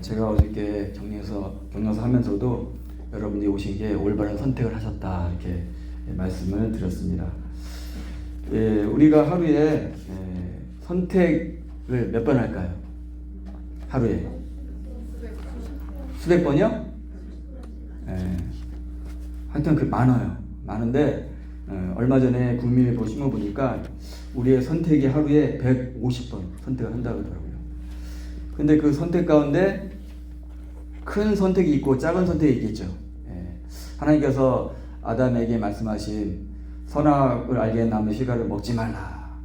예, 제가 어저께 격려서 격려서 하면서도 여러분들이 오신 게 올바른 선택을 하셨다 이렇게 예, 말씀을 드렸습니다. 예, 우리가 하루에 예, 선택을 몇 번 할까요? 하루에 수백 번이요? 예, 하여튼 그 많아요. 많은데 어, 얼마 전에 국민일보 신문 보니까 우리의 선택이 하루에 150번 선택을 한다고 하더라고요. 근데 그 선택 가운데 큰 선택이 있고 작은 선택이 있겠죠. 예. 하나님께서 아담에게 말씀하신 선악을 알게 남의 실과를 먹지 말라.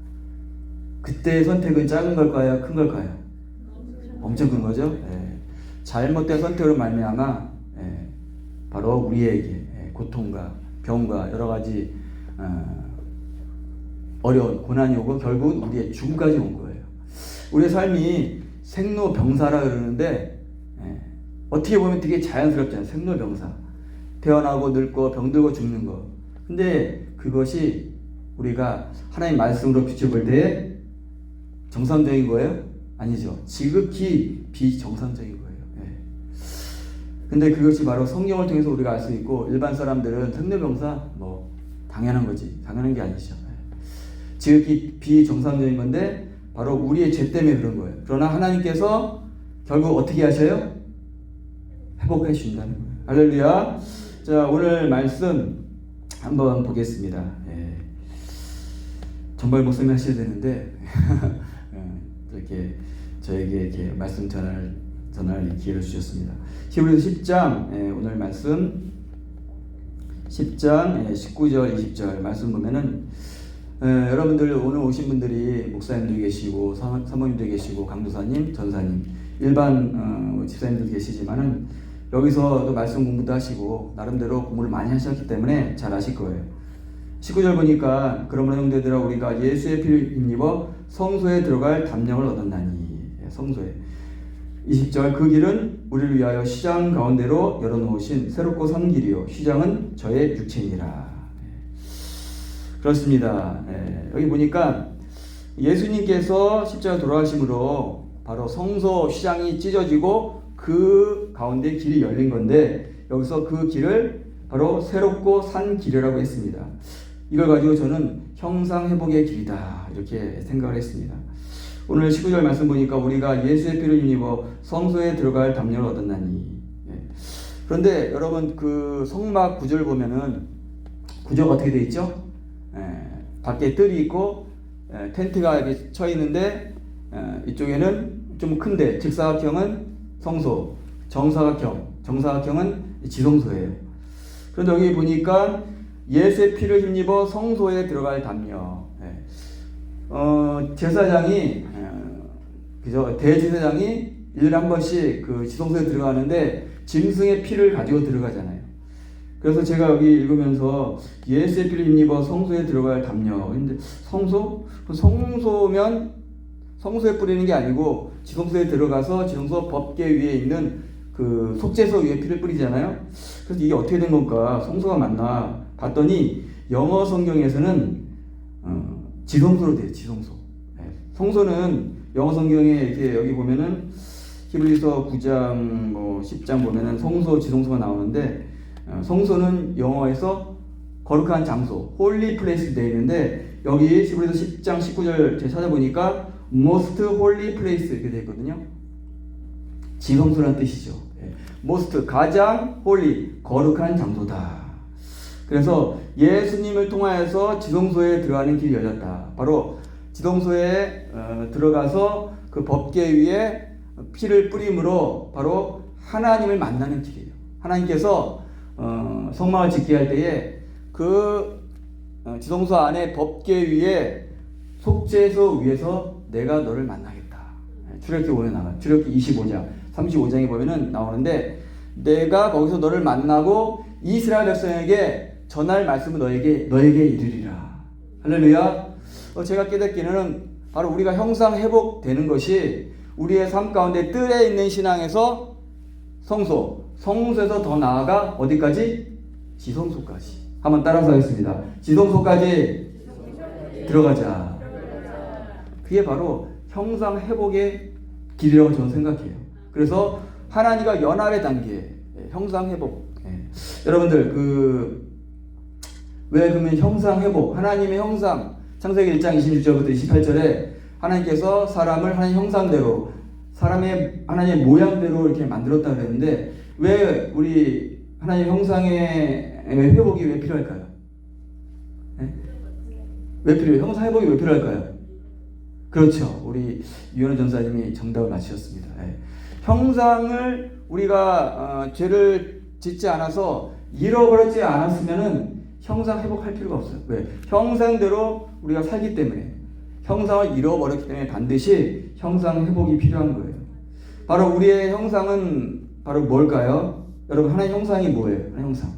그때의 선택은 작은 걸까요? 큰 걸까요? 엄청 큰 거죠. 예. 잘못된 선택으로 말미암아 예. 바로 우리에게 예, 고통과 병과 여러 가지 어, 어려운 고난이 오고 결국은 우리의 죽음까지 온 거예요. 우리의 삶이 생로병사라 그러는데 예, 어떻게 보면 되게 자연스럽잖아요. 생로병사. 태어나고 늙고 병들고 죽는 거. 근데 그것이 우리가 하나님 말씀으로 비춰볼 때 정상적인 거예요? 아니죠. 지극히 비정상적인 거예요. 예. 근데 그것이 바로 성경을 통해서 우리가 알 수 있고 일반 사람들은 생로병사 뭐 당연한 거지. 당연한 게 아니죠. 예. 지극히 비정상적인 건데 바로 우리의 죄 때문에 그런 거예요. 그러나 하나님께서 결국 어떻게 하셔요? 회복해 주신다는 거예요. 할렐루야. 자, 오늘 말씀 한번 보겠습니다. 예. 정말 목사님 하셔야 되는데 예, 이렇게 저에게 이렇게 말씀 전할 전할 기회를 주셨습니다. 히브리서 10장 예, 오늘 말씀 10장 예, 19절 20절 말씀 보면은 에, 여러분들 오늘 오신 분들이 목사님도 계시고 사- 사모님도 계시고 강도사님, 전사님, 일반 어, 집사님도 계시지만은 여기서도 말씀 공부도 하시고 나름대로 공부를 많이 하셨기 때문에 잘 아실 거예요. 19절 보니까 그러므로 형제들아 우리가 예수의 피를 힘입어 성소에 들어갈 담력을 얻었나니. 예, 성소에. 20절 그 길은 우리를 위하여 시장 가운데로 열어놓으신 새롭고 산 길이요. 시장은 저의 육체니라. 그렇습니다. 예, 여기 보니까 예수님께서 십자가 돌아가심으로 바로 성소 시장이 찢어지고 그 가운데 길이 열린 건데 여기서 그 길을 바로 새롭고 산 길이라고 했습니다. 이걸 가지고 저는 형상 회복의 길이다 이렇게 생각을 했습니다. 오늘 19절 말씀 보니까 우리가 예수의 피를 힘입어 성소에 들어갈 담력을 얻었나니 예. 그런데 여러분 그 성막 구절 보면은 구조가 어떻게 돼 있죠? 예, 밖에 뜰이 있고 예, 텐트가 이렇게 쳐 있는데 예, 이쪽에는 좀 큰데 직사각형은 성소, 정사각형, 정사각형은 지성소예요. 그런데 여기 보니까 예수의 피를 힘입어 성소에 들어갈 담요. 예. 어, 제사장이 어, 그죠 대제사장이 일일한 번씩 그 지성소에 들어가는데 짐승의 피를 가지고 들어가잖아요. 그래서 제가 여기 읽으면서 예수의 피를 힘입어 성소에 들어갈 담요. 근데 성소? 그 성소면 성소에 뿌리는 게 아니고 지성소에 들어가서 지성소 법계 위에 있는 그 속죄소 위에 피를 뿌리잖아요. 그래서 이게 어떻게 된 건가? 성소가 맞나? 봤더니 영어 성경에서는 어, 지성소로 돼요. 지성소. 네. 성소는 영어 성경에 이렇게 여기 보면은 히브리서 9장 뭐 10장 보면은 성소 지성소가 나오는데 어, 성소는 영어에서 거룩한 장소, 홀리 플레이스 되어 있는데 여기 히브리서 10장 19절 제가 찾아보니까 most holy place 이렇게 되어 있거든요. 지성소라는 뜻이죠. 예. most 가장 홀리 거룩한 장소다. 그래서 예수님을 통하여서 지성소에 들어가는 길이 열렸다. 바로 지성소에 어, 들어가서 그 법계 위에 피를 뿌림으로 바로 하나님을 만나는 길이에요. 하나님께서 어, 성막을 짓게 할 때에 그 어, 지성소 안에 법계 위에 속죄소 위에서 내가 너를 만나겠다. 예, 출애굽기 5에 나와. 출애굽기 25장, 35장에 보면은 나오는데 내가 거기서 너를 만나고 이스라엘 백성에게 전할 말씀을 너에게 너에게 이르리라. 할렐루야. 어, 제가 깨닫기는 바로 우리가 형상 회복되는 것이 우리의 삶 가운데 뜰에 있는 신앙에서 성소, 성소에서 더 나아가 어디까지? 지성소까지. 한번 따라서 하겠습니다. 지성소까지 들어가자. 그게 바로 형상 회복의 길이라고 저는 생각해요. 그래서 하나님과 연합의 단계, 예, 형상 회복. 예. 여러분들 그왜 그러면 형상 회복, 하나님의 형상, 창세기 1장 26절부터 28절에 하나님께서 사람을 하나님 형상대로 사람의 하나님의 모양대로 이렇게 만들었다 그랬는데 왜 우리 하나님 형상의 회복이 왜 필요할까요? 예? 왜 필요해요? 형상 회복이 왜 필요할까요? 그렇죠. 우리 유현우 전사님이 정답을 맞히셨습니다. 예. 형상을 우리가 어, 죄를 짓지 않아서 잃어버리지 않았으면은 형상 회복할 필요가 없어요. 왜? 형상대로 우리가 살기 때문에 형상을 잃어버렸기 때문에 반드시 형상 회복이 필요한 거예요. 바로 우리의 형상은 바로 뭘까요? 여러분 하나의 형상이 뭐예요? 하나의 형상.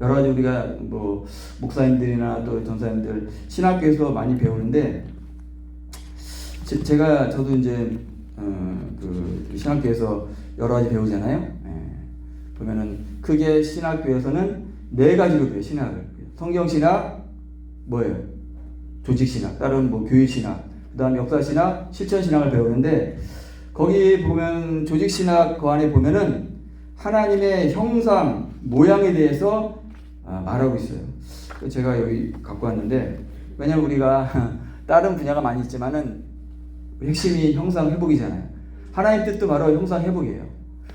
여러 가지 우리가 뭐 목사님들이나 또 전사님들 신학교에서 많이 배우는데 제, 제가 저도 이제 어, 그 신학교에서 여러 가지 배우잖아요. 예. 보면은 크게 신학교에서는 네 가지로 배워요 신학을. 성경 신학 뭐예요? 조직 신학, 다른 뭐 교회 신학, 그다음 역사 신학, 실천 신학을 배우는데 거기 보면 조직 신학 그 안에 보면은 하나님의 형상 모양에 대해서 아, 말하고 있어요. 제가 여기 갖고 왔는데 왜냐면 우리가 다른 분야가 많이 있지만은 핵심이 형상 회복이잖아요. 하나님 뜻도 바로 형상 회복이에요.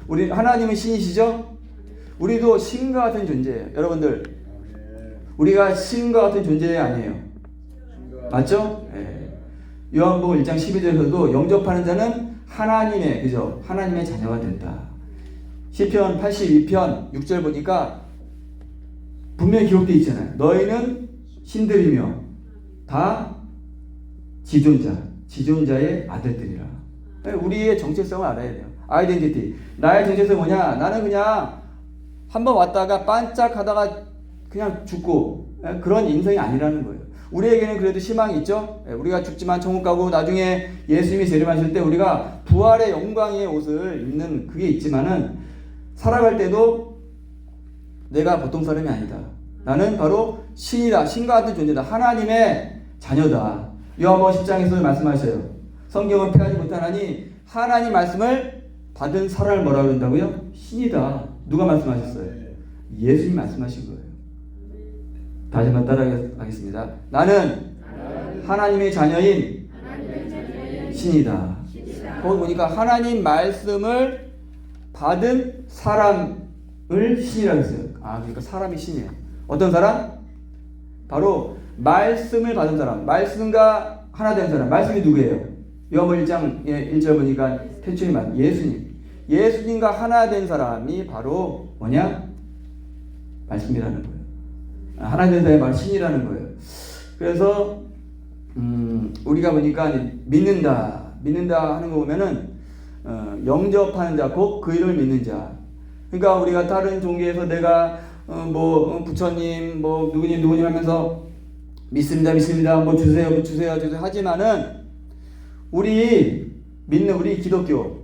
우리 하나님은 신이시죠? 우리도 신과 같은 존재예요. 여러분들 우리가 신과 같은 존재 아니에요. 맞죠? 예. 요한복음 1장 12절에서도 영접하는 자는 하나님의 그죠? 하나님의 자녀가 된다. 시편 82편 6절 보니까 분명히 기록되어 있잖아요. 너희는 신들이며 다 지존자, 지존자의 아들들이라. 예, 우리의 정체성을 알아야 돼요. 아이덴티티. 나의 정체성이 뭐냐? 나는 그냥 한번 왔다가 반짝하다가 그냥 죽고 예, 그런 인생이 아니라는 거예요. 우리에게는 그래도 희망이 있죠. 예, 우리가 죽지만 천국 가고 나중에 예수님이 재림하실 때 우리가 부활의 영광의 옷을 입는 그게 있지만은 살아갈 때도 내가 보통 사람이 아니다. 나는 바로 신이다. 신과 같은 존재다. 하나님의 자녀다. 요한복음 10장에서 말씀하셔요. 성경은 패하지 못하나니 하나님 말씀을 받은 사람을 뭐라 그런다고요? 신이다. 누가 말씀하셨어요? 예수님 말씀하신 거예요. 다시 한번 따라하겠습니다. 나는 하나님의 자녀인 신이다. 거기 보니까 하나님 말씀을 받은 사람을 신이라고 했어요. 아, 그러니까 사람이 신이에요. 어떤 사람? 바로 말씀을 받은 사람. 말씀과 하나 된 사람. 말씀이 누구예요? 요한복음 1장 1절 보니까 태초에 말 예수님. 예수님과 하나 된 사람이 바로 뭐냐? 말씀이라는 거예요. 아, 하나 된 사람이 바로 신이라는 거예요. 그래서 음, 우리가 보니까 믿는다, 믿는다 하는 거 보면은 어, 영접하는 자, 곧 그 이름을 믿는 자. 그러니까 우리가 다른 종교에서 내가 어, 뭐 어, 부처님, 뭐 누구님 누구님 하면서 믿습니다, 믿습니다, 뭐 주세요, 뭐 주세요, 주세요 하지만은 우리 믿는 우리 기독교는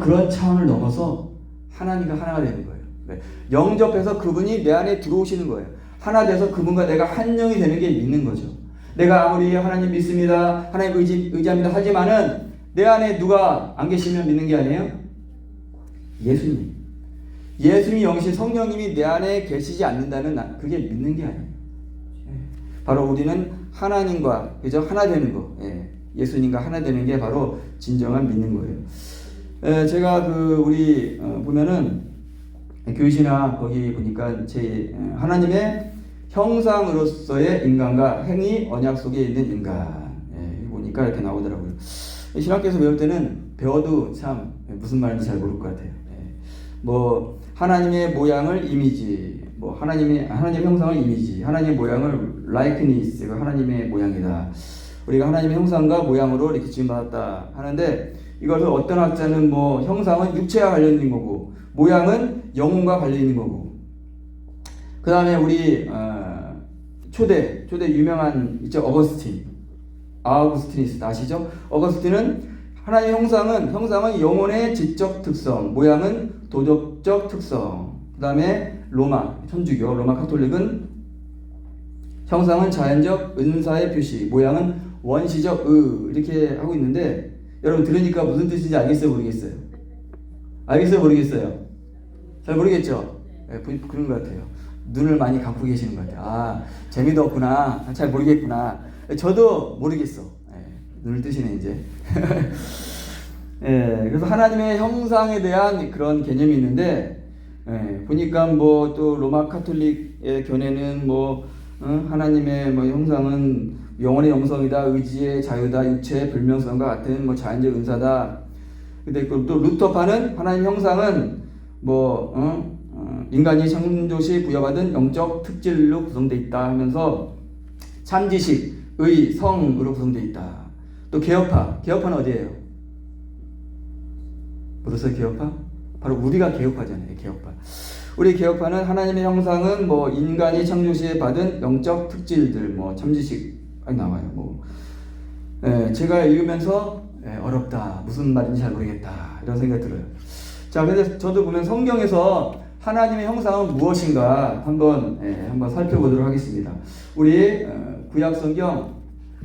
그런 차원을 넘어서 하나님과 하나가 되는 거예요. 네. 영접해서 그분이 내 안에 들어오시는 거예요. 하나 돼서 그분과 내가 한 영이 되는 게 믿는 거죠. 내가 아무리 하나님 믿습니다, 하나님 의지, 의지합니다 하지만은 내 안에 누가 안 계시면 믿는 게 아니에요? 예수님. 예수님이 영신 성령님이 내 안에 계시지 않는다면 그게 믿는 게 아니에요. 예. 바로 우리는 하나님과 그저 하나 되는 거. 예. 예수님과 하나 되는 게 바로 진정한 믿는 거예요. 에, 제가 그 우리 어, 보면은 교시나 거기 보니까 제 하나님의 형상으로서의 인간과 행위 언약 속에 있는 인간 예, 보니까 이렇게 나오더라고요. 신학교에서 배울 때는 배워도 참 무슨 말인지 잘 모를 것 같아요. 예. 뭐 하나님의 모양을 이미지, 뭐 하나님의 하나님의 형상을 이미지, 하나님의 모양을 라이크니스, 하나님의 모양이다. 우리가 하나님의 형상과 모양으로 이렇게 지음받았다 하는데 이것을 어떤 학자는 뭐 형상은 육체와 관련 있는 거고 모양은 영혼과 관련 있는 거고 그 다음에 우리 어, 초대 초대 유명한 있죠 어거스틴 아우구스티니스 아시죠? 어거스틴은 하나님의 형상은 형상은 영혼의 지적 특성 모양은 도덕적 특성 그 다음에 로마 천주교 로마 카톨릭은 형상은 자연적 은사의 표시 모양은 원시적 의 이렇게 하고 있는데 여러분 들으니까 무슨 뜻인지 알겠어요 모르겠어요 알겠어요? 모르겠어요? 잘 모르겠죠? 네, 보- 그런 것 같아요. 눈을 많이 감고 계시는 것 같아요. 아, 재미도 없구나. 잘 모르겠구나. 저도 모르겠어. 예, 눈을 뜨시네, 이제. 예, 그래서 하나님의 형상에 대한 그런 개념이 있는데, 예, 보니까 뭐 또 로마 카톨릭의 견해는 뭐, 어, 하나님의 뭐 형상은 영혼의 영성이다, 의지의 자유다, 육체의 불명성과 같은 뭐 자연적 은사다. 근데 그또 루터파는 하나님 형상은 뭐 어? 어, 인간이 창조 시 부여받은 영적 특질로 구성되어 있다 하면서 참지식, 의, 성으로 구성되어 있다. 또 개혁파, 개혁파는 어디예요? 모르세요 개혁파? 바로 우리가 개혁파잖아요. 개혁파. 우리 개혁파는 하나님의 형상은 뭐 인간이 창조 시에 받은 영적 특질들, 뭐 참지식 나와요. 뭐 예, 제가 읽으면서 예, 어렵다. 무슨 말인지 잘 모르겠다. 이런 생각이 들어요. 자, 근데 저도 보면 성경에서 하나님의 형상은 무엇인가 한번 예, 한번 살펴보도록 하겠습니다. 우리 어, 구약 성경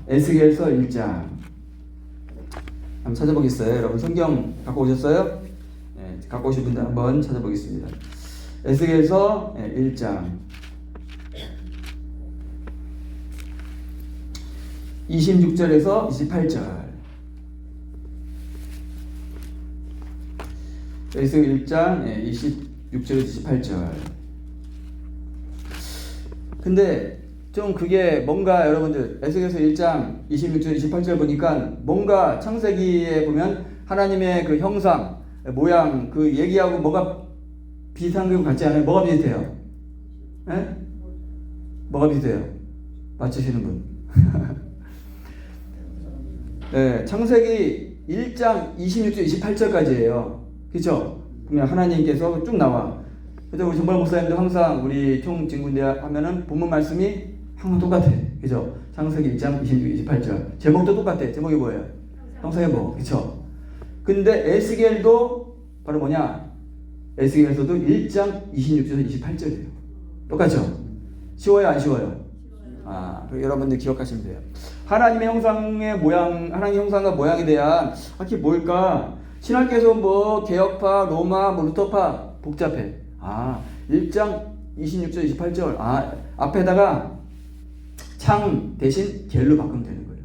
에스겔서 1장 한번 찾아보겠어요. 여러분 성경 갖고 오셨어요? 예, 갖고 오신 분들 한번 찾아보겠습니다. 에스겔서 예, 1장 26절에서 28절. 에스겔 1장 26절에서 28절. 근데 좀 그게 뭔가 여러분들 에스겔서 1장 26절 28절 보니까 뭔가 창세기에 보면 하나님의 그 형상 모양 그 얘기하고 뭐가 비슷한 것 같지 않아요? 뭐가 비슷해요? 에? 뭐가 비슷해요? 맞추시는 분. 네, 창세기 1장 26절 28절까지예요. 그렇죠? 그러면 하나님께서 쭉 나와. 그래서 우리 정발 목사님도 항상 우리 총진군대학 하면은 본문 말씀이 항상 똑같아. 그죠? 창세기 1장 26, 28절. 제목도 똑같아. 제목이 뭐예요? 형사회복. 그쵸? 근데 에스겔도 바로 뭐냐? 에스겔에서도 1장 26절에서 28절이에요. 똑같죠? 쉬워요? 안 쉬워요? 아, 그 여러분들 기억하시면 돼요. 하나님의 형상의 모양, 하나님 형상과 모양에 대한 아, 그게 뭘까? 신학계에서 뭐 개혁파, 로마, 뭐 루터파 복잡해. 아, 1장 26절, 28절. 아, 앞에다가 창 대신 겔로 바꾸면 되는 거예요.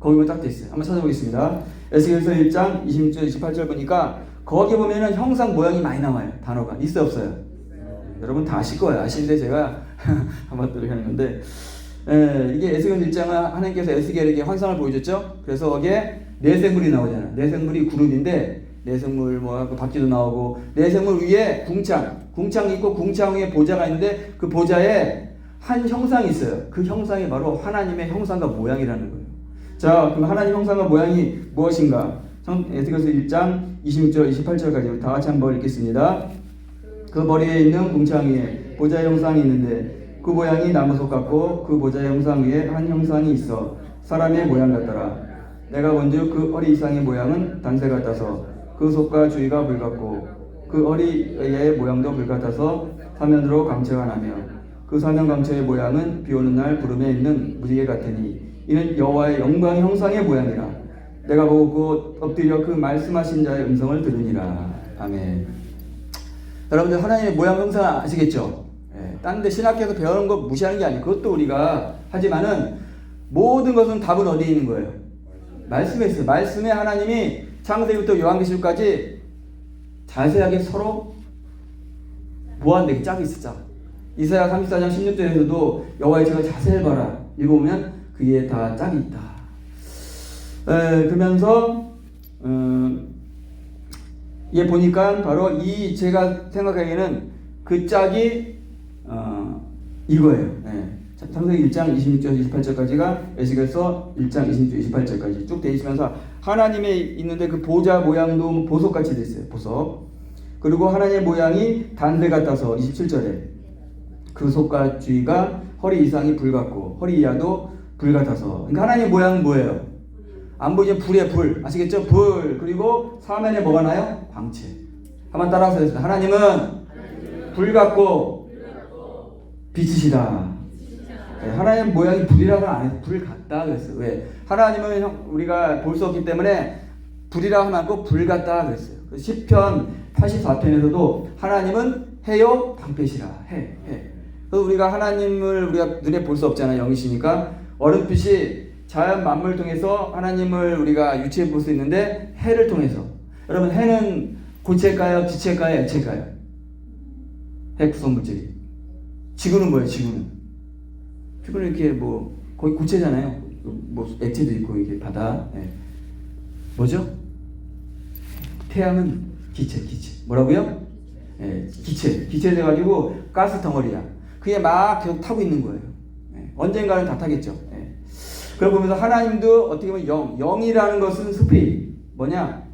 거기만 딱 돼 있어요. 한번 찾아보겠습니다. 에스겔서 1장 26절, 28절 보니까 거기 보면은 형상 모양이 많이 나와요. 단어가 있어 없어요? 여러분 다 아실 거예요. 아시는데 제가 한번 또 이렇게 하는 건데 예, 이게 에스겔 1장은 하나님께서 에스겔에게 환상을 보여줬죠. 그래서 거기에 내생물이 나오잖아요. 내생물이 그룹인데 내생물 뭐 바퀴도 나오고 내생물 위에 궁창, 궁창이 있고 궁창 위에 보좌가 있는데 그 보좌에 한 형상이 있어요. 그 형상이 바로 하나님의 형상과 모양이라는 거예요. 자, 그럼 하나님 형상과 모양이 무엇인가? 성- 에스겔서 1장 26절, 28절까지 우리 다 같이 한번 읽겠습니다. 그 머리에 있는 궁창 위에 보좌 형상이 있는데 그 모양이 나무속 같고 그 보좌 형상 위에 한 형상이 있어 사람의 모양 같더라. 내가 먼저 그 어리 이상의 모양은 단새 같아서 그 속과 주위가 불 같고 그 어리의 모양도 불 같아서 사면으로 강체가 나며 그 사면 강체의 모양은 비 오는 날 구름에 있는 무지개 같으니 이는 여호와의 영광의 형상의 모양이라. 내가 보고 곧 엎드려 그 말씀하신 자의 음성을 들으니라. 아멘. 여러분들 하나님의 모양 형상 아시겠죠? 예, 딴데 신학교에서 배우는 거 무시하는 게 아니고 그것도 우리가 하지만은 모든 것은 답은 어디에 있는 거예요? 말씀에 있어요. 말씀에 하나님이 창세기부터 요한계시록까지 자세하게 서로 보완되게 짝이 있어 짝. 이사야 34장 16절에서도 여호와의 제가 자세히 봐라. 읽어보면 그에 다 짝이 있다. 에, 그러면서 음, 얘 보니까 바로 이 제가 생각하기에는 그 짝이 어, 이거예요. 예. 자, 창세기 1장 26절 28절까지가 에스겔서 1장 26절 28절까지 쭉 돼 있으면서 하나님의 있는데 그 보좌 모양도 보석같이 돼 있어요. 보석. 그리고 하나님의 모양이 단대 같아서 27절에 그 속과 주위가 허리 이상이 불 같고 허리 이하도 불 같아서 그러니까 하나님의 모양은 뭐예요? 안 보이죠? 불의 불. 아시겠죠? 불. 그리고 사면에 뭐가 나요? 광채. 한번 따라서 하겠습니다. 하나님은 불 같고 빛이시다. 네, 하나님 모양이 불이라고는 안 해서 불 같다 그랬어요. 왜? 하나님은 형- 우리가 볼 수 없기 때문에 불이라고 꼭불 같다 그랬어요. 10편 84편에서도 하나님은 해요 방패시라 해 해. 그래서 우리가 하나님을 우리가 눈에 볼 수 없잖아요 영이시니까 얼음빛이 자연 만물 통해서 하나님을 우리가 유추해 볼 수 있는데 해를 통해서. 여러분 해는 고체일까요? 지체일까요? 액체일까요? 해 구성 물질이. 지구는 뭐예요? 지구는? 지구는 이렇게 뭐 거의 고체잖아요. 뭐 액체도 있고 이게 바다. 예. 뭐죠? 태양은 기체 기체. 뭐라고요? 예, 기체. 기체 돼가지고 가스 덩어리야. 그게 막 계속 타고 있는 거예요. 예, 언젠가는 다 타겠죠. 예. 그걸 보면서 하나님도 어떻게 보면 영 영이라는 것은 스피 뭐냐?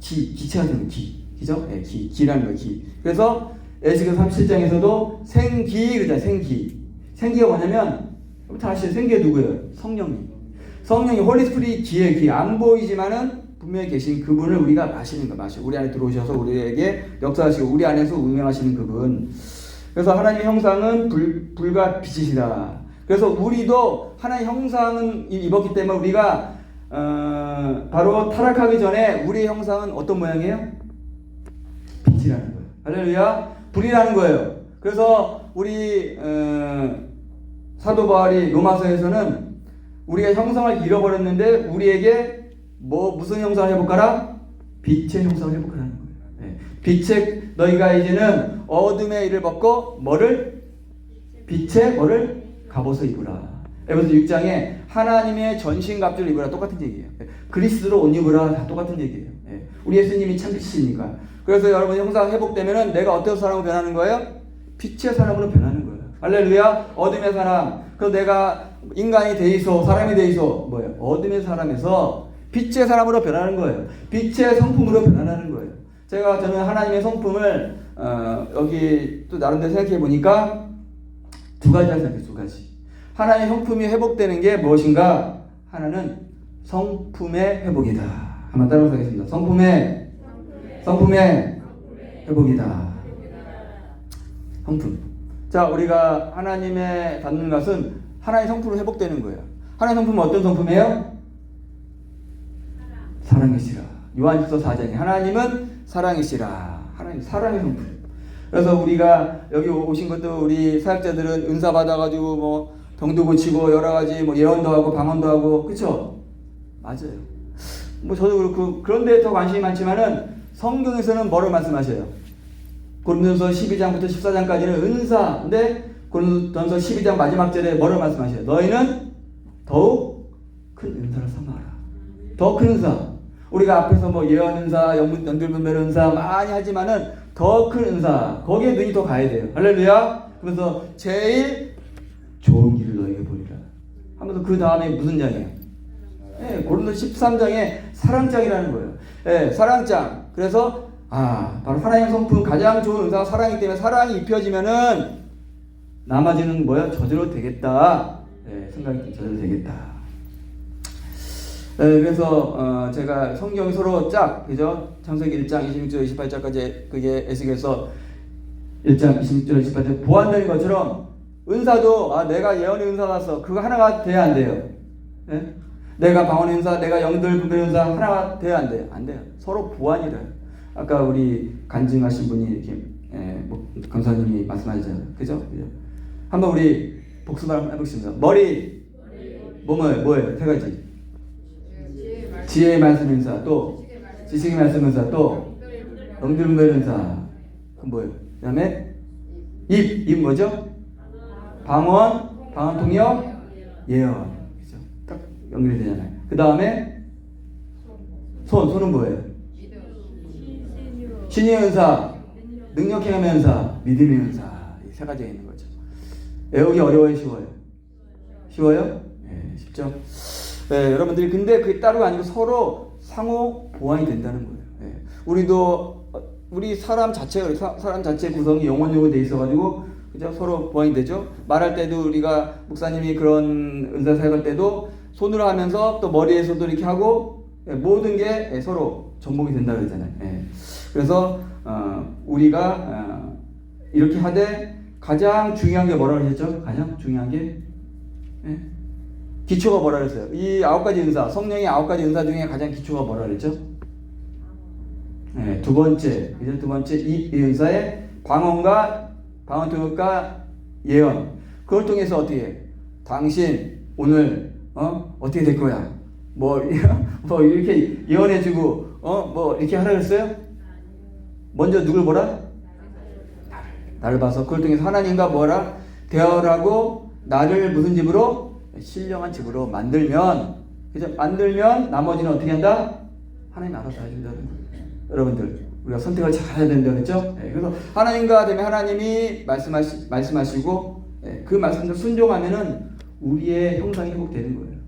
기 기체가 되는 기 기죠? 예, 기 기라는 거예요 기. 그래서 에스겔 37장에서도 생기 그죠 생기. 생기가 뭐냐면 다 아시죠? 생기가 누구예요? 성령님. 성령이 홀리스프리 기의 기안 보이지만은 분명히 계신 그분을 우리가 마시는 거 마셔. 우리 안에 들어오셔서 우리에게 역사하시고 우리 안에서 운명하시는 그분. 그래서 하나님의 형상은 불, 불과 빛이시다. 그래서 우리도 하나님의 형상은 입었기 때문에 우리가 어, 바로 타락하기 전에 우리의 형상은 어떤 모양이에요? 빛이라는 거예요. 할렐루야. 불이라는 거예요. 그래서 우리 어, 사도 바울이 로마서에서는 우리가 형상을 잃어버렸는데 우리에게 뭐 무슨 형상을 해볼까라? 빛의 형상을 해볼까라는 거예요. 네. 빛의 너희가 이제는 어둠의 일을 벗고 뭐를 빛의 뭐를 갑옷을 입으라. 에베소 6장에 하나님의 전신갑주를 입으라 똑같은 얘기예요. 네. 그리스도로 옷 입으라 다 똑같은 얘기예요. 네. 우리 예수님이 참 빛이니까. 그래서 여러분 형상 회복되면은 내가 어떤 사람으로 변하는 거예요? 빛의 사람으로 변하는 거예요. 할렐루야. 어둠의 사람. 그래서 내가 인간이 돼 있어 사람이 돼 있어 뭐예요? 어둠의 사람에서 빛의 사람으로 변하는 거예요. 빛의 성품으로 변하는 거예요. 제가 저는 하나님의 성품을 어, 여기 또 나름대로 생각해 보니까 두 가지 생각해 두 가지. 하나님의 성품이 회복되는 게 무엇인가? 하나는 성품의 회복이다. 한번 따라서 하겠습니다. 성품의 성품의 회복이다. 성품. 자, 우리가 하나님의 닿는 것은 하나의 성품으로 회복되는 거예요. 하나의 성품은 어떤 성품이에요? 사랑이시라. 요한일서 4장에 하나님은 사랑이시라. 하나님 사랑의 성품. 그래서 우리가 여기 오신 것도 우리 사역자들은 은사 받아가지고 뭐 병도 고치고 여러 가지 뭐 예언도 하고 방언도 하고 그렇죠? 맞아요. 뭐 저도 그렇고 그런데 더 관심이 많지만은 성경에서는 뭐를 말씀하셔요? 고린도서 12장부터 14장까지는 은사인데 고린도서 12장 마지막 절에 뭐를 말씀하셔요? 너희는 더욱 큰 은사를 삼아라. 더 큰 은사. 우리가 앞에서 뭐 예언 은사, 연결분별 은사 많이 하지만은 더 큰 은사. 거기에 눈이 더 가야 돼요. 할렐루야. 그래서 제일 좋은 길을 너에게 보리라. 하면서 그 다음에 무슨 장이에요? 예, 고린도 13장에 사랑장이라는 거예요. 예, 사랑장. 그래서 아, 바로 하나님 성품 가장 좋은 은사가 사랑이기 때문에 사랑이 입혀지면은 나머지는 뭐야? 저절로 되겠다. 예, 생각이 저절로 되겠다. 예, 그래서 어, 제가 성경이 서로 짝 그죠? 창세기 1장 26절 28절까지 그게 에스겔서 1장 26절 28절 보완되는 것처럼 은사도 아 내가 예언의 은사 받았어 그거 하나가 돼야 안 돼요. 예? 내가 방언 은사, 내가 영들 분별 은사 하나가 돼야 안 돼요. 안 돼요. 서로 보완이래요. 아까 우리 간증하신 분이 이렇게 예, 뭐, 강사님이 말씀하셨잖아요. 그죠? 그죠? 한번 우리 복습 한번 해보겠습니다. 머리, 뭐뭐예요? 뭐예요? 세 가지. 지혜의 말씀 은사, 또 지식의 말씀 은사, 또 영들분별 은사. 그 뭐예요? 그다음에 입, 입 뭐죠? 방언, 방언 통역, 예언. 그죠? 딱 연결이 되잖아요. 그 다음에 손, 손은 뭐예요? 신의 은사, 능력 행함의 은사, 믿음의 은사 이 세 가지가 있는 거죠. 외우기 어려워요, 쉬워요? 쉬워요? 네, 쉽죠. 네, 여러분들이 근데 그게 따로 아니고 서로 상호 보완이 된다는 거예요. 네. 우리도 어, 우리 사람 자체가 사, 사람 자체 구성이 영혼적으로 돼 있어가지고 그죠 서로 보완이 되죠. 말할 때도 우리가 목사님이 그런 은사 사역할 때도 손으로 하면서 또 머리에서도 이렇게 하고 예, 모든 게 예, 서로 접목이 된다 그러잖아요. 예. 그래서 어, 우리가 어, 이렇게 하되 가장 중요한 게 뭐라고 그랬죠? 가장 중요한 게 예? 기초가 뭐라 그랬어요? 이 아홉 가지 은사, 성령의 아홉 가지 은사 중에 가장 기초가 뭐라 그랬죠? 네, 두 번째 이제 두 번째 이 예언사의 방언과 방언 통역과 예언 그걸 통해서 어떻게 해? 당신 오늘 어 어떻게 될 거야? 뭐, 뭐 이렇게 예언해주고 어 뭐 이렇게 하라 그랬어요? 먼저 누굴 보라? 나를 봐서 그걸 통해서 하나님과 뭐라 대화하고 나를 무슨 집으로 신령한 집으로 만들면 그죠? 만들면 나머지는 어떻게 한다? 하나님 알아서 거예요. 여러분들 우리가 선택을 잘 해야 된다 그랬죠? 예, 그래서 하나님과 되면 하나님이 말씀하시, 말씀하시고 예, 그 말씀을 순종하면은 우리의 형상이 회복되는 거예요.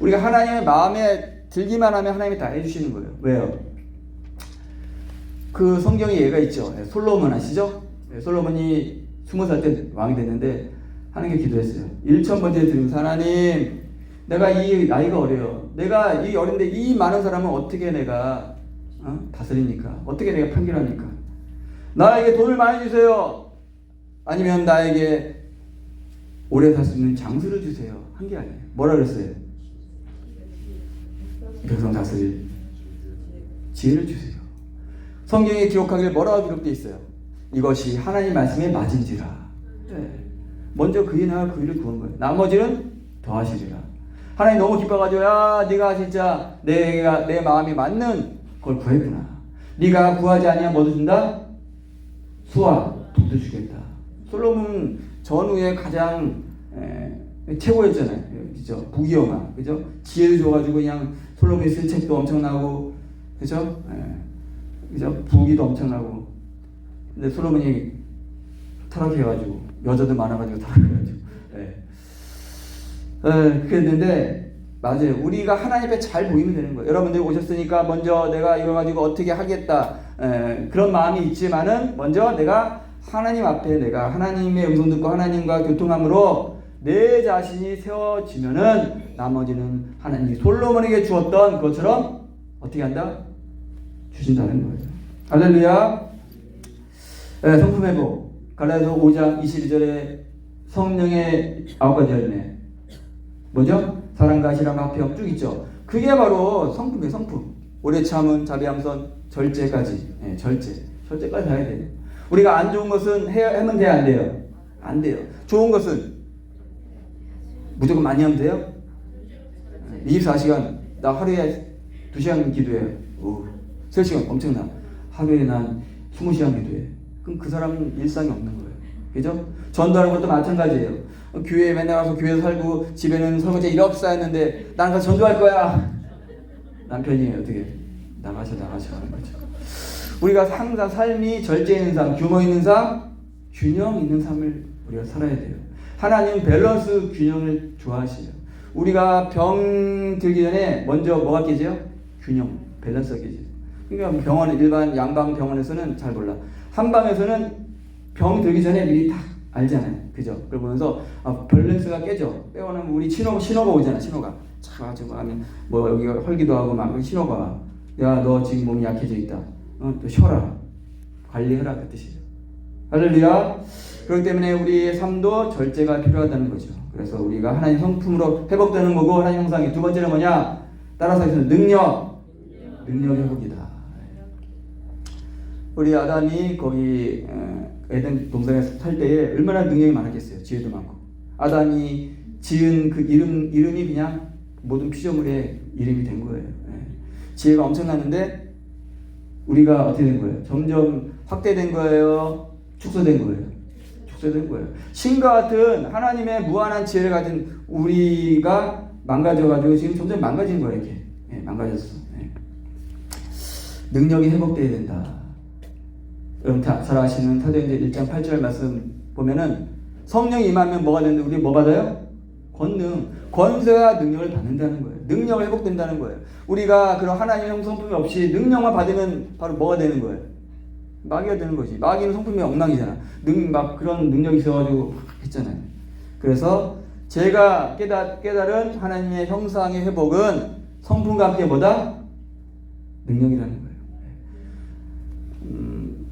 우리가 하나님의 마음에 들기만 하면 하나님이 다 해주시는 거예요. 왜요? 그 성경에 예가 있죠. 예, 솔로몬 아시죠? 예, 솔로몬이 스무 살 때 왕이 됐는데 하나님께 기도했어요. 1천 번째 드리면서 하나님 내가 이 나이가 어려요. 내가 이 어린데 이 많은 사람은 어떻게 내가 어? 다스립니까? 어떻게 내가 판결합니까? 나에게 돈을 많이 주세요. 아니면 나에게 오래 살 수 있는 장수를 주세요. 한 게 아니에요. 뭐라 그랬어요? 백성 다스릴 지혜를 주세요. 성경에 기록하길 뭐라고 기록되어 있어요? 이것이 하나님 말씀에 맞은지라. 네. 먼저 그의 나라 그 일을 구한 거예요. 나머지는 더하시리라. 하나님 너무 기뻐가지고 야 네가 진짜 내가 내 마음이 맞는 걸 구했구나. 네가 구하지 아니하면 뭐도 준다? 수와 돈도 주겠다. 솔로몬 전후에 가장 에, 최고였잖아요. 그죠? 부귀영화. 그죠? 지혜를 줘가지고 그냥 솔로몬이 쓴 책도 엄청나고 그죠? 에, 그죠? 부귀도 엄청나고. 근데 솔로몬이 타락해가지고 여자들 많아가지고 타락해가지고. 예. 에, 그랬는데 맞아요. 우리가 하나님 앞에 잘 보이면 되는 거예요. 여러분들이 오셨으니까 먼저 내가 이거 가지고 어떻게 하겠다 에, 그런 마음이 있지만은 먼저 내가 하나님 앞에 내가 하나님의 음성 듣고 하나님과 교통함으로 내 자신이 세워지면은 나머지는 하나님이 솔로몬에게 주었던 것처럼 어떻게 한다? 주신다는 거예요. 할렐루야. 네, 성품 회복. 갈라디아 5장 22절에 성령의 아홉 가지 열매. 뭐죠? 사랑과 실함과 합평 쭉 있죠. 그게 바로 성품이에요, 성품. 오래 참은 자비함선 절제까지. 예, 절제. 절제까지 가야 돼요. 우리가 안 좋은 것은 해, 하면 돼요, 안 돼요? 안 돼요. 좋은 것은 무조건 많이 하면 돼요? 24시간, 나 하루에 2시간 기도해요. 오, 3시간 엄청나. 하루에 난 20시간 기도해. 그럼 그 사람은 일상이 없는 거예요. 그죠? 전도하는 것도 마찬가지예요. 교회에 맨날 가서 교회에서 살고 집에는 설거지 일 없어 했는데 나는 가서 전도할 거야. 남편이 어떻게 나가셔 나가셔 하는 거죠. 우리가 항상 삶이 절제 있는 삶, 규모 있는 삶, 균형 있는 삶을 우리가 살아야 돼요. 하나님 밸런스 균형을 좋아하시요 우리가 병 들기 전에 먼저 뭐가 깨져요? 균형, 밸런스가 깨져요. 그러니까 병원 일반 양방 병원에서는 잘 몰라. 한방에서는 병 들기 전에 미리 다 알잖아요. 그죠? 그걸 보면서 아, 밸런스가 깨져. 빼고는 우리 신호, 신호가 오잖아, 신호가. 차 가지고 하면 뭐 여기가 헐기도 하고 막 신호가 와. 야, 너 지금 몸이 약해져 있다. 어, 또 쉬어라. 관리해라. 그 뜻이죠. 할렐루야. 그렇기 때문에 우리의 삶도 절제가 필요하다는 거죠. 그래서 우리가 하나님 성품으로 회복되는 거고 하나님 형상이 두 번째는 뭐냐? 따라서 해서 능력. 능력 회복이다. 우리 아담이 거기 어, 에덴 동산에 살 때에 얼마나 능력이 많았겠어요. 지혜도 많고. 아담이 지은 그 이름 이름이 그냥 모든 피조물의 이름이 된 거예요. 예. 지혜가 엄청났는데 우리가 어떻게 된 거예요? 점점 확대된 거예요. 축소된 거예요. 축소된 거예요. 신과 같은 하나님의 무한한 지혜를 가진 우리가 망가져가지고 지금 점점 망가진 거예요. 이렇게 예, 망가졌어. 예. 능력이 회복돼야 된다. 잘 아시는 사도행전 1장 8절 말씀 보면은 성령이 임하면 뭐가 되는데 우리 뭐 받아요? 권능, 권세와 능력을 받는다는 거예요. 능력을 회복된다는 거예요. 우리가 그런 하나님의 성품이 없이 능력만 받으면 바로 뭐가 되는 거예요? 마귀가 되는 거지. 마귀는 성품이 엉망이잖아. 능, 막 그런 능력이 있어가지고 했잖아요. 그래서 제가 깨달, 깨달은 하나님의 형상의 회복은 성품과 함께 뭐다? 능력이라는 거예요. 음,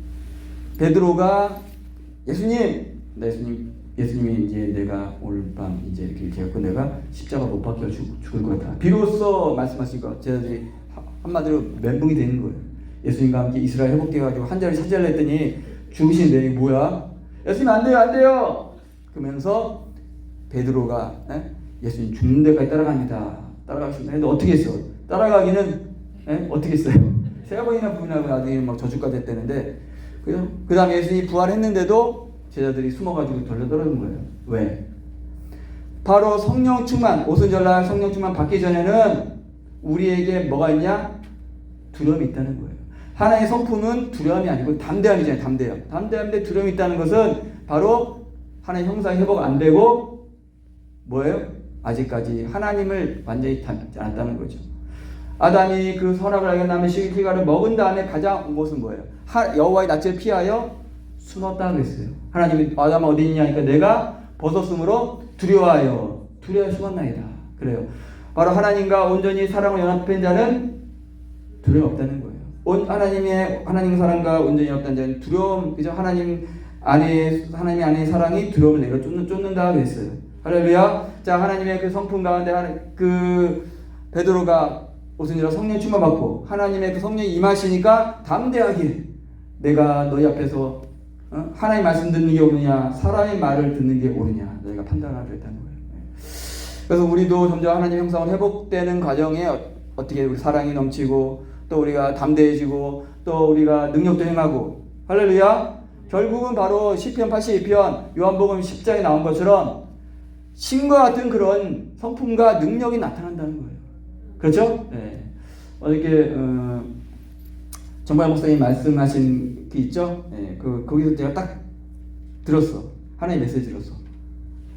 베드로가 예수님, 네, 예수님, 예수님이 이제 내가 오늘 밤 이제 이렇게 했고 내가 십자가 못 박혀 죽, 죽을 거다. 비로소 말씀하신 거, 제자들이 한마디로 멘붕이 되는 거예요. 예수님과 함께 이스라엘 회복돼가지고 한 자리 차지하려 했더니 죽으신데 이게 뭐야? 예수님 안 돼요 안 돼요. 그러면서 베드로가 예? 예수님 죽는 데까지 따라갑니다. 따라가겠습니다. 근데 어떻게 했어? 따라가기는 예? 어떻게 했어요? 세 번이나 부인하고 나중에 막 저주가 됐다는데 그죠? 그 다음에 예수님이 부활했는데도 제자들이 숨어가지고 덜려 떨어진 거예요. 왜? 바로 성령 충만, 오순절날 성령 충만 받기 전에는 우리에게 뭐가 있냐? 두려움이 있다는 거예요. 하나의 성품은 두려움이 아니고 담대함이잖아요. 담대함. 담대함인데 두려움이 있다는 것은 바로 하나의 형상이 회복 안 되고 뭐예요? 아직까지 하나님을 완전히 닮지 않았다는 거죠. 아담이 그 선악을 알게 나면 시기가를 먹은 다음에 가장 온 것은 뭐예요? 하, 여호와의 낯을 피하여 숨었다 그랬어요. 하나님이 아담 어디 있냐 하니까 내가 벗었으므로 두려워하여 두려워 숨었나이다. 그래요. 바로 하나님과 온전히 사랑을 연합한 자는 두려움 없다는 거예요. 온 하나님의 하나님 사랑과 온전히 연합한 자는 두려움 그죠? 하나님 안에 하나님 안의 사랑이 두려움을 내려 쫓는, 쫓는다 그랬어요. 할렐루야. 자 하나님의 그 성품 가운데 그 베드로가 오순이라 성령 충만 받고 하나님의 그 성령이 임하시니까 담대하게 내가 너희 앞에서 어? 하나님 말씀 듣는 게 옳으냐 사람의 말을 듣는 게 옳으냐 너희가 판단하라 그랬다는 거예요. 네. 그래서 우리도 점점 하나님 형상을 회복되는 과정에 어- 어떻게 우리 사랑이 넘치고 또 우리가 담대해지고 또 우리가 능력도 행하고 할렐루야 결국은 바로 시편 82편 요한복음 10장에 나온 것처럼 신과 같은 그런 성품과 능력이 나타난다는 거예요. 그렇죠? 네. 어저께 어, 정발 목사님 말씀하신 그 있죠? 네, 그 거기서 제가 딱 들었어. 하나의 메시지 들었어.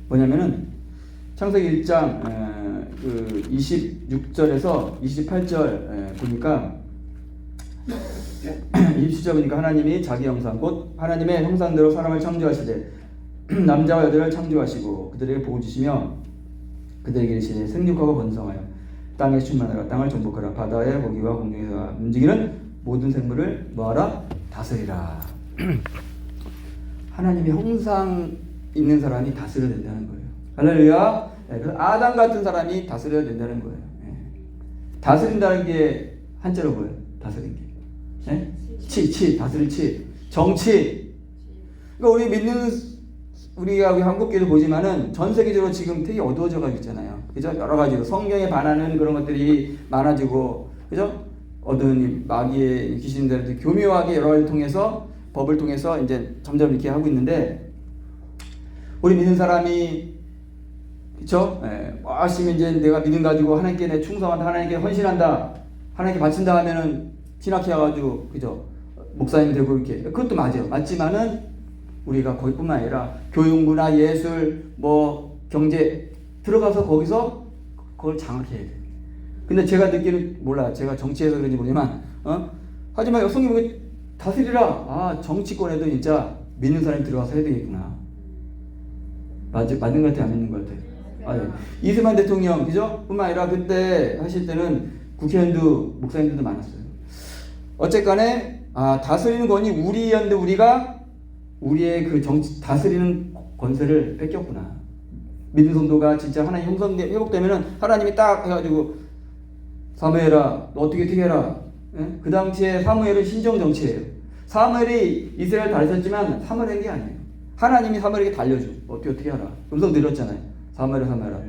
뭐냐면은 창세기 1장 에, 그 26절에서 28절 보니까 27절 보니까 하나님이 자기 형상 곧 하나님의 형상대로 사람을 창조하시되 남자와 여자를 창조하시고 그들에게 복을 주시며 그들에게 이르시되 생육하고 번성하여 땅에 충만하라 땅을 정복하라. 바다의 고기와 공중에서 움직이는 모든 생물을 뭐하라. 다스리라. 하나님의 형상 있는 사람이 다스려야 된다는 거예요. 할렐루야. 네, 아담 같은 사람이 다스려야 된다는 거예요. 네. 다스린다는 게 한자로 뭐예요? 다스린 게. 네? 치, 치, 다스릴 치. 정치. 그러니까 우리 믿는 우리가 우리 한국교도 보지만은 전 세계적으로 지금 되게 어두워져 가고 있잖아요. 그죠? 여러 가지로 성경에 반하는 그런 것들이 많아지고 그죠? 어두운 이 마귀의 귀신들한테 교묘하게 여러 가지 통해서 법을 통해서 이제 점점 이렇게 하고 있는데 우리 믿는 사람이 그렇죠? 예, 열심히 이제 내가 믿음 가지고 하나님께 내 충성한다, 하나님께 헌신한다, 하나님께 바친다 하면은 신학해가지고 그죠? 목사님 되고 이렇게 그것도 맞아요. 맞지만은 우리가 거기뿐만 아니라 교육, 문화, 예술, 뭐 경제 들어가서 거기서 그걸 장악해야 돼. 근데 제가 듣기는 몰라. 제가 정치에서 그런지 모르지만 어? 하지만 성경 보면 다스리라. 아 정치권에도 진짜 믿는 사람이 들어가서 해야 되겠구나. 맞 맞는 것 같아, 안 맞는 것 같아. 아, 네. 이승만 대통령 그죠? 뿐만 아니라 그때 하실 때는 국회의원도 목사님들도 많았어요. 어쨌간에 아, 다스리는 권이 우리였는데 우리가 우리의 그 정치 다스리는 권세를 뺏겼구나. 믿는 성도가 진짜 하나님 형성 회복되면은 하나님이 딱 해가지고 사무엘아 너 어떻게 어떻게 해라. 예? 그 당시에 사무엘은 신정 정치예요. 사무엘이 이스라엘 다스렸지만 사무엘이 게 아니에요. 하나님이 사무엘에게 달려줘. 어떻게 어떻게 하라. 음성 들었잖아요. 사무엘아 사무엘아.